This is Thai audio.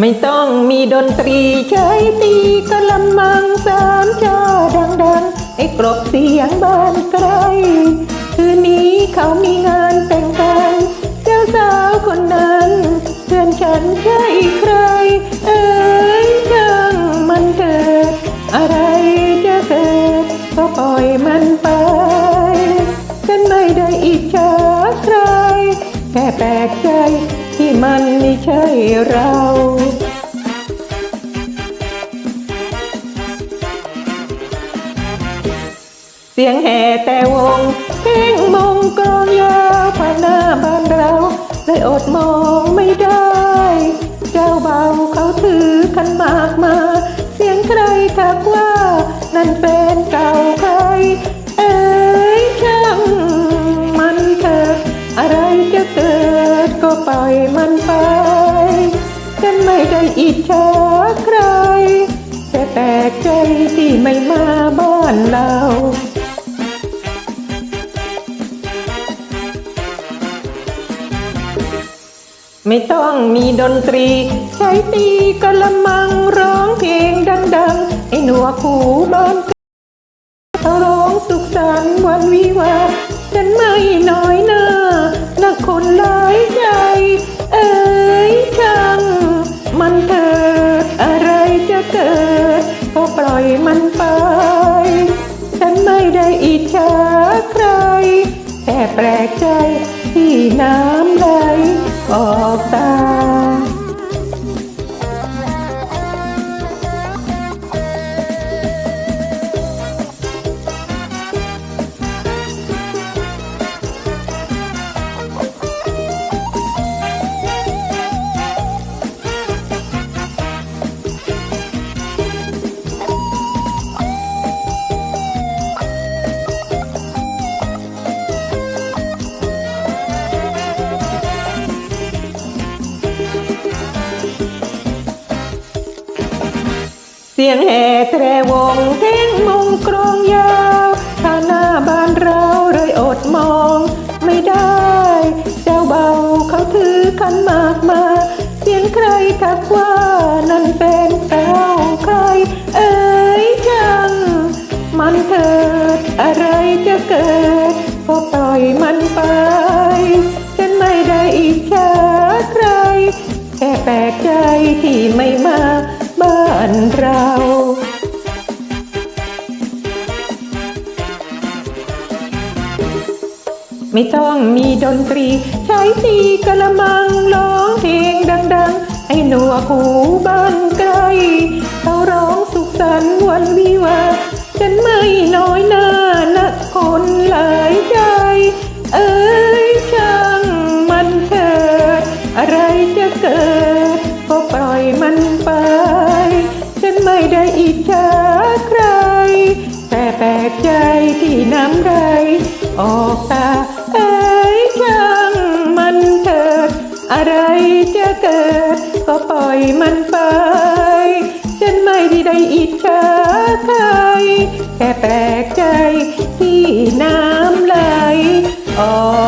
ไม่ต้องมีดนตรีใช้ตีกะละมังสามจอดังๆ ให้กรบเสียงบ้านไกล คืนนี้เขามีงานแต่งกันเจ้าสาวคนนั้น เพื่อนฉันใช่ใคร เอ้ยช่างมันเกิดอะไรจะเกิดก็ปล่อยมันไป ฉันไม่ได้อิจฉาใคร แค่แปลกใจ ใช่เราเสียงแห่แต่วงเพลงมงกรองยาวผ่านหน้าบ้านเราเลยอดมองไม่ได้ เจ้าเบาเขาถือขันมากมา เสียงใครทักว่า นั่นเป็นเก่าใคร เอ้ยช่างมันเถิดอะไรจะเกิดก็ปล่อยมันไป อิจฉาใคร แต่แปลกใจที่ไม่มาบ้านเราไม่ต้องมีดนตรี ใช้ตีกะละมังร้องเพลงดังๆให้หนวกหูบ้านเขาร้องสุขสันต์วันวิวาฉันไม่น้อยหน้านักคนลา อยมันไป ฉันไม่ได้อิจฉาใคร แค่แปลกใจที่น้ำไหลออกตา เสียงแห่แตรวงเพลงมงกรองยาวถ้าหน้าบ้านเราเลยอดมอง ไม่ได้ เจ้าเบาเขาถือขันหมากมา เสียงใครทักว่านั่นเป็นเต้าใคร เอ้ยจัง มันเถิดอะไรจะเกิด ก็ปล่อยมันไป ฉันไม่ได้อิจฉาใคร แค่แปลกใจที่ไม่มา ไม่ต้องมีดนตรี ใช้ตีกะละมังร้องเพลงดังๆให้หนวกหูบ้านไกลเขาร้องสุขสันต์วันวิวาฉันไม่น้อยหน้านักคนหลายใจ เอ้ยช่างมันเถิด อะไรจะเกิด ก็ปล่อยมันไป ฉันไม่ได้อิจฉาใคร แต่แปลกใจที่น้ำไอะไรจะเกิด ก็ปล่อยมันไป ฉันไม่ได้อิจฉาใคร แค่แปลกใจที่น้ำไหลออก